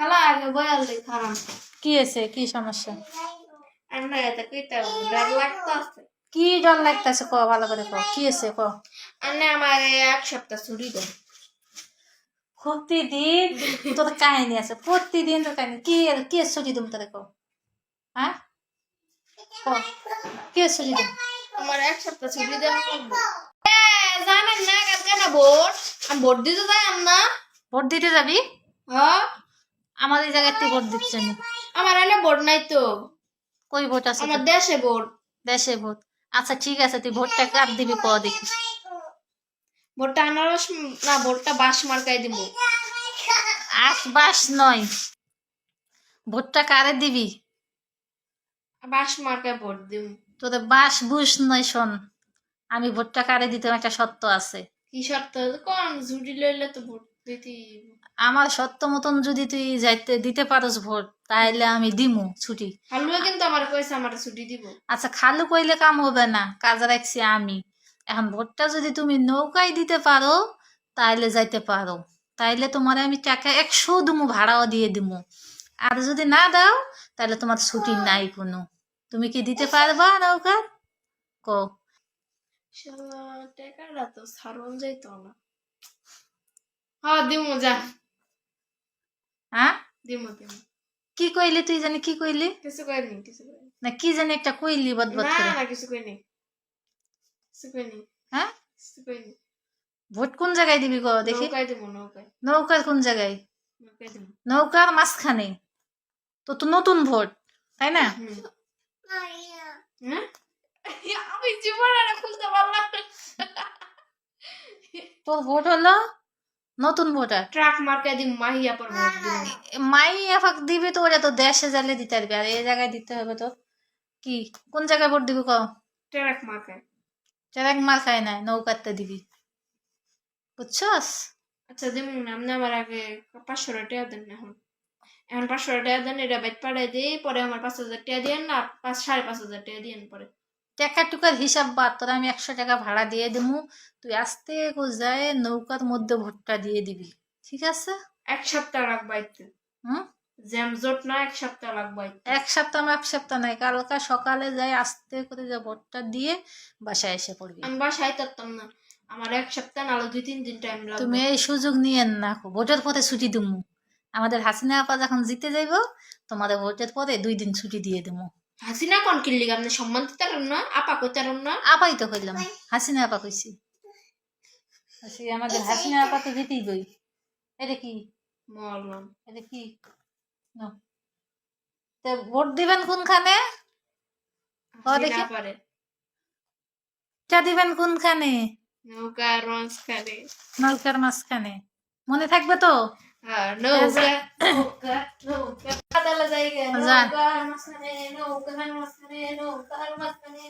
খালা আগে বয়াল দিই খারাপ কি হয়েছে? কি সমস্যা? আমরা এত কইতে ডর লাগতো আছে। কি ডর লাগতেছে? ক ভালো করে ক। কি হয়েছে? ক। আন্নে আমার এক সপ্তাহ ছুটি দেন প্রতিদিন তোর কাহিনী আছে। প্রতিদিন তোর কাহিনী। কি কি ছুটি দিম তোরে ক? হ্যাঁ? ক। কি ছুটি দিম? আমার এক সপ্তাহ ছুটি এ, জানেন না কালকে না ভোট? আমি ভোট দিতে যাই না। ভোট দিতে যাবি? হ্যাঁ। জায়গায় তুই ভোট দিচ্ছ না। আমার এনে ভোট নাই তো। কই ভোট আছে আমার দেশে ভোট। দেশে ভোট। আচ্ছা ঠিক আছে তুই ভোটটা কার দিবি ক দেখি। ভোটটা আনারস না ভোটটা বাস মার্কাই দিব। আস বাস নয়। ভোটটা কারে দিবি? বাস মার্কায় ভোট দিব। তোদের বাস বুস নয় শোন। আমি ভোটটা কারে দিতে একটা সত্য আছে। কি শর্ত? কোন ছুটি লইলে তো ভোট দিতে আমার সত্য মতন যদি তুই যাইতে দিতে পারস ভোট তাহলে আমি দিমু ছুটি। হালুয়া কিন্তু আমার কইছে আমার ছুটি দিব। আচ্ছা খালু কইলে কাম হবে না কাজ রাখছি আমি। এখন ভোটটা যদি তুমি নৌকায় দিতে পারো তাহলে যাইতে পারো। তাইলে তোমার আমি টাকা একশো দিমু ভাড়াও দিয়ে দিমু। আর যদি না দাও তাহলে তোমার ছুটি নাই কোনো। তুমি কি দিতে পারবা নৌকা কো শালা, টাকাটা তো সারন যাইতো না হ্যাঁ দিমু যা হ্যাঁ দিমু দিমু কি কইলি তুই জানি কি কইলি কিছু কইনি কিছু কইনি না কি জানি একটা কইলি বদবদ না করে না কিছু কইনি কিছু কইনি হ্যাঁ কিছু কইনি ভোট কোন জায়গায় দিবি গো দেখি নৌকায় দিমু নৌকায় নৌকার কোন জায়গায় নৌকার মাঝখানে তো তো নতুন ভোট তাই না হুম। হ্যাঁ? আমি জীবন খুলতে পারলাম তোর ভোট হলো? নতুন ভোটার ট্রাক মার্কায় দিমু মাহিয়া পর ভোট দিমু মাই এফাক দিবি তো ওরা তো দেশে জালে দিতে পারবি আর এই জায়গায় দিতে হবে তো। কি কোন জায়গায় ভোট দিবি ক ট্রাক মার্কায়। চেরাক মার খায় না নৌকাতে দিবি। বুঝছস? আচ্ছা দিমু না আপনি আমার আগে পাঁচশো টাকা দেন না এখন। এখন পাঁচশো টাকা দেন এটা বাইক পাঠাই দিই পরে আমার পাঁচ হাজার টাকা দিয়েন না পাঁচ সাড়ে পাঁচ হাজার টাকা দিয়েন পরে। টাকা টুকার হিসাব বাদ তোরা আমি একশো টাকা ভাড়া দিয়ে দেবো। তুই আস্তে যায় নৌকার মধ্যে ভোটটা দিয়ে দিবি। ঠিক আছে? এক সপ্তাহ আইতে হুম? জ্যাম না এক সপ্তাহ লাগবে এক সপ্তাহ এক সপ্তাহ নাই। কালকা সকালে যাই আস্তে করে যা ভোটটা দিয়ে বাসায় এসে পড়বি। আমি বাসায় থাকতাম না। আমার এক সপ্তাহ নাহলে দুই তিন দিন টাইম লাগবে। তুমি এই সুযোগ নিয়ে না ভোটের পরে ছুটি দিমু। আমাদের হাসিনা আপা যখন জিতে যাইব তোমাদের ভোটের পরে দুই দিন ছুটি দিয়ে দেবো হাসিনা কোন কিনলি আপনি সম্মান দিতে পারেন না আপা পারেন না। আপাই তো কইলাম হাসিনা আপা কইছি। হাসি আমাদের হাসিনা আপা তো জিতেই বই এটা কি? মরলাম এটা কি? নাও। তা ভোট দিবেন কোনখানে? ও দেখি। পারে। এটা দিবেন কোনখানে? নৌকা রঞ্চ খারে নলকার মাঝখানে। মনে থাকবে তো? আর নৌকা। পাতালা জায়গা। নৌকার মাঝখানে নৌকার মাঝখানে নৌকার মাঝখানে